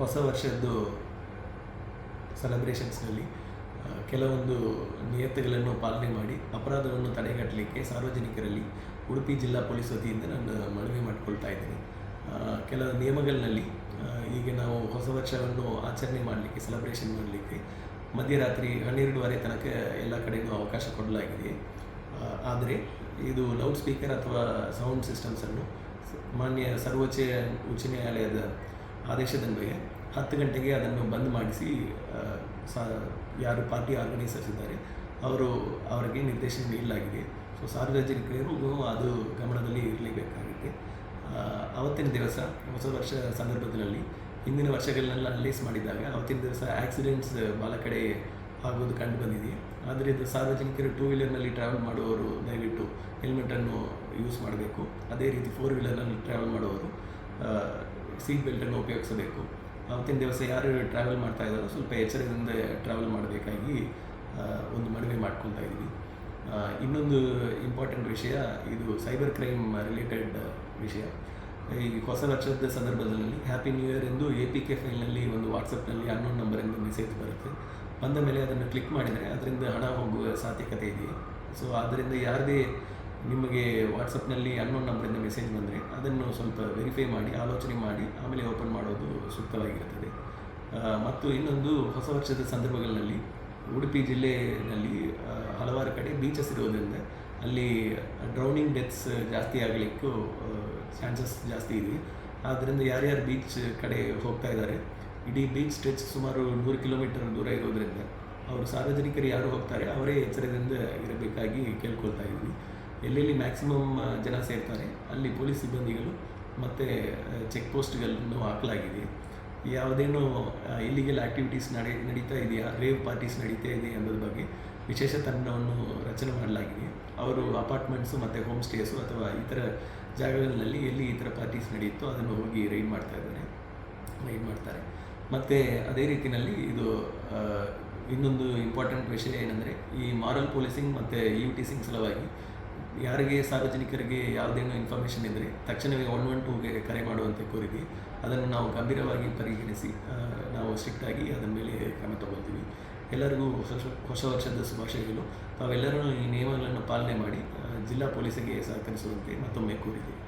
ಹೊಸ ವರ್ಷದ್ದು ಸೆಲೆಬ್ರೇಷನ್ಸ್ನಲ್ಲಿ ಕೆಲವೊಂದು ನಿಯತ್ತುಗಳನ್ನು ಪಾಲನೆ ಮಾಡಿ ಅಪರಾಧವನ್ನು ತಡೆಗಟ್ಟಲಿಕ್ಕೆ ಸಾರ್ವಜನಿಕರಲ್ಲಿ ಉಡುಪಿ ಜಿಲ್ಲಾ ಪೊಲೀಸ್ ವತಿಯಿಂದ ನಾನು ಮನವಿ ಮಾಡಿಕೊಳ್ತಾ ಇದ್ದೀನಿ. ಕೆಲವು ನಿಯಮಗಳಲ್ಲಿ ಈಗ ನಾವು ಹೊಸ ವರ್ಷವನ್ನು ಆಚರಣೆ ಮಾಡಲಿಕ್ಕೆ ಸೆಲೆಬ್ರೇಷನ್ ಮಾಡಲಿಕ್ಕೆ ಮಧ್ಯರಾತ್ರಿ ಹನ್ನೆರಡುವರೆ ತನಕ ಎಲ್ಲ ಕಡೆಯೂ ಅವಕಾಶ ಕೊಡಲಾಗಿದೆ. ಆದರೆ ಇದು ಲೌಡ್ ಸ್ಪೀಕರ್ ಅಥವಾ ಸೌಂಡ್ ಸಿಸ್ಟಮ್ಸನ್ನು ಮಾನ್ಯ ಸರ್ವೋಚ್ಚ ಉಚ್ಚ ನ್ಯಾಯಾಲಯದ ಆದೇಶದನ್ವಯ ಹತ್ತು ಗಂಟೆಗೆ ಅದನ್ನು ಬಂದ್ ಮಾಡಿಸಿ ಸಾ, ಯಾರು ಪಾರ್ಟಿ ಆರ್ಗನೈಸರ್ಸ್ ಇದ್ದಾರೆ, ಅವರು ಅವರಿಗೆ ನಿರ್ದೇಶನ ನೀಡಲಾಗಿದೆ. ಸೊ ಸಾರ್ವಜನಿಕರು ಅದು ಗಮನದಲ್ಲಿ ಇರಲೇಬೇಕಾಗುತ್ತೆ. ಅವತ್ತಿನ ದಿವಸ, ಹೊಸ ವರ್ಷ ಸಂದರ್ಭದಲ್ಲಿ, ಹಿಂದಿನ ವರ್ಷಗಳನ್ನೆಲ್ಲ ಅನಲೈಸ್ ಮಾಡಿದಾಗ ಅವತ್ತಿನ ದಿವಸ ಆಕ್ಸಿಡೆಂಟ್ಸ್ ಭಾಳ ಕಡೆ ಆಗೋದು ಕಂಡು ಬಂದಿದೆ. ಆದರೆ ಇದು ಸಾರ್ವಜನಿಕರು ಟೂ ವೀಲರ್ನಲ್ಲಿ ಟ್ರಾವೆಲ್ ಮಾಡುವವರು ದಯವಿಟ್ಟು ಹೆಲ್ಮೆಟನ್ನು ಯೂಸ್ ಮಾಡಬೇಕು. ಅದೇ ರೀತಿ ಫೋರ್ ವೀಲರ್ನಲ್ಲಿ ಟ್ರಾವೆಲ್ ಮಾಡುವವರು. ಸೀಟ್ ಬೆಲ್ಟನ್ನು ಉಪಯೋಗಿಸಬೇಕು. ಅವತ್ತಿನ ದಿವಸ ಯಾರು ಟ್ರಾವೆಲ್ ಮಾಡ್ತಾ ಇದ್ದಾರೋ ಸ್ವಲ್ಪ ಎಚ್ಚರದಿಂದ ಟ್ರಾವೆಲ್ ಮಾಡಬೇಕಾಗಿ ಒಂದು ಮನವಿ ಮಾಡ್ಕೊತಾ ಇದ್ದೀವಿ. ಇನ್ನೊಂದು ಇಂಪಾರ್ಟೆಂಟ್ ವಿಷಯ, ಇದು ಸೈಬರ್ ಕ್ರೈಮ್ ರಿಲೇಟೆಡ್ ವಿಷಯ. ಈ ಹೊಸ ವರ್ಷದ ಸಂದರ್ಭದಲ್ಲಿ ಹ್ಯಾಪಿ ನ್ಯೂ ಇಯರ್ ಎಂದು ಎ ಪಿ ಕೆ ಫೈಲ್ನಲ್ಲಿ ಒಂದು ವಾಟ್ಸಪ್ನಲ್ಲಿ ಅನ್ನೋನ್ ನಂಬರಿಂದ ಮೆಸೇಜ್ ಬರುತ್ತೆ. ಬಂದ ಮೇಲೆ ಅದನ್ನು ಕ್ಲಿಕ್ ಮಾಡಿದರೆ ಅದರಿಂದ ಹಣ ಹೋಗುವ ಸಾಧ್ಯತೆ ಇದೆ. ಸೊ ಆದ್ದರಿಂದ ಯಾರದೇ ನಿಮಗೆ ವಾಟ್ಸಪ್ನಲ್ಲಿ ಅನ್ನೋನ್ ನಂಬರಿಂದ ಮೆಸೇಜ್ ಬಂದರೆ ಅದನ್ನು ಸ್ವಲ್ಪ ವೆರಿಫೈ ಮಾಡಿ, ಆಲೋಚನೆ ಮಾಡಿ, ಆಮೇಲೆ ಓಪನ್ ಮಾಡೋದು ಸೂಕ್ತವಾಗಿರುತ್ತದೆ. ಮತ್ತು ಇನ್ನೊಂದು ಹೊಸ ವರ್ಷದ ಸಂದರ್ಭಗಳಲ್ಲಿ ಉಡುಪಿ ಜಿಲ್ಲೆಯಲ್ಲಿ ಹಲವಾರು ಕಡೆ ಬೀಚಸ್ ಇರೋದ್ರಿಂದ ಅಲ್ಲಿ ಡ್ರೌನಿಂಗ್ ಡೆತ್ಸ್ ಜಾಸ್ತಿ ಆಗಲಿಕ್ಕೂ ಚಾನ್ಸಸ್ ಜಾಸ್ತಿ ಇದೆ. ಆದ್ದರಿಂದ ಯಾರ್ಯಾರು ಬೀಚ್ ಕಡೆ ಹೋಗ್ತಾ ಇದ್ದಾರೆ, ಇಡೀ ಬೀಚ್ ಸ್ಟ್ರೆಚ್ ಸುಮಾರು ನೂರು ಕಿಲೋಮೀಟರ್ ದೂರ ಇರೋದರಿಂದ ಅವರು ಸಾರ್ವಜನಿಕರು ಯಾರು ಹೋಗ್ತಾರೆ ಅವರೇ ಎಚ್ಚರದಿಂದ ಇರಬೇಕಾಗಿ ಕೇಳ್ಕೊಳ್ತಾ ಇದ್ವಿ ಎಲ್ಲೆಲ್ಲಿ ಮ್ಯಾಕ್ಸಿಮಮ್ ಜನ ಸೇರ್ತಾರೆ, ಅಲ್ಲಿ ಪೊಲೀಸ್ ಸಿಬ್ಬಂದಿಗಳು ಮತ್ತು ಚೆಕ್ ಪೋಸ್ಟ್ಗಳನ್ನು ಹಾಕಲಾಗಿದೆ. ಯಾವುದೇನೋ ಇಲ್ಲಿಗೆಲ್ಲ ಆ್ಯಕ್ಟಿವಿಟೀಸ್ ನಡೆ, ನಡೀತಾ ಇದೆಯಾ ರೇವ್ ಪಾರ್ಟೀಸ್ ನಡೀತಾ ಇದೆ ಅನ್ನೋದ್ರ ಬಗ್ಗೆ ವಿಶೇಷ ತಂಡವನ್ನು ರಚನೆ ಮಾಡಲಾಗಿದೆ. ಅವರು ಅಪಾರ್ಟ್ಮೆಂಟ್ಸು ಮತ್ತು ಹೋಮ್ ಸ್ಟೇಸು ಅಥವಾ ಇತರ ಜಾಗಗಳಲ್ಲಿ ಎಲ್ಲಿ ಈ ಥರ ಪಾರ್ಟೀಸ್ ನಡೆಯುತ್ತೋ ಅದನ್ನು ಹೋಗಿ ರೈಡ್ ಮಾಡ್ತಾ ಇದ್ದಾರೆ ರೈಡ್ ಮಾಡ್ತಾರೆ. ಮತ್ತು ಅದೇ ರೀತಿಯಲ್ಲಿ ಇದು ಇನ್ನೊಂದು ಇಂಪಾರ್ಟೆಂಟ್ ವಿಷಯ ಏನಂದರೆ ಈ ಮಾರಲ್ ಪೊಲೀಸಿಂಗ್ ಮತ್ತು ಯು ಟಿಸಿಂಗ್ ಸಲುವಾಗಿ ಯಾರಿಗೆ ಸಾರ್ವಜನಿಕರಿಗೆ ಯಾವುದೇನೋ ಇನ್ಫಾರ್ಮೇಷನ್ ಇದ್ದರೆ ತಕ್ಷಣವೇ ಒನ್ ಒನ್ ಟೂಗೆ ಕರೆ ಮಾಡುವಂತೆ ಕೋರಿದ್ವಿ ಅದನ್ನು ನಾವು ಗಂಭೀರವಾಗಿ ಪರಿಗಣಿಸಿ ನಾವು ಸ್ಟ್ರಿಕ್ಟಾಗಿ ಅದರ ಮೇಲೆ ಕ್ರಮ ತಗೊಳ್ತೀವಿ. ಎಲ್ಲರಿಗೂ ಹೊಸ ಹೊಸ ವರ್ಷದ ಶುಭಾಶಯಗಳು. ತಾವೆಲ್ಲರೂ ಈ ನಿಯಮಗಳನ್ನು ಪಾಲನೆ ಮಾಡಿ ಜಿಲ್ಲಾ ಪೊಲೀಸರಿಗೆ ಸಹಕರಿಸುವಂತೆ ಮತ್ತೊಮ್ಮೆ ಕೋರಿದ್ದೀವಿ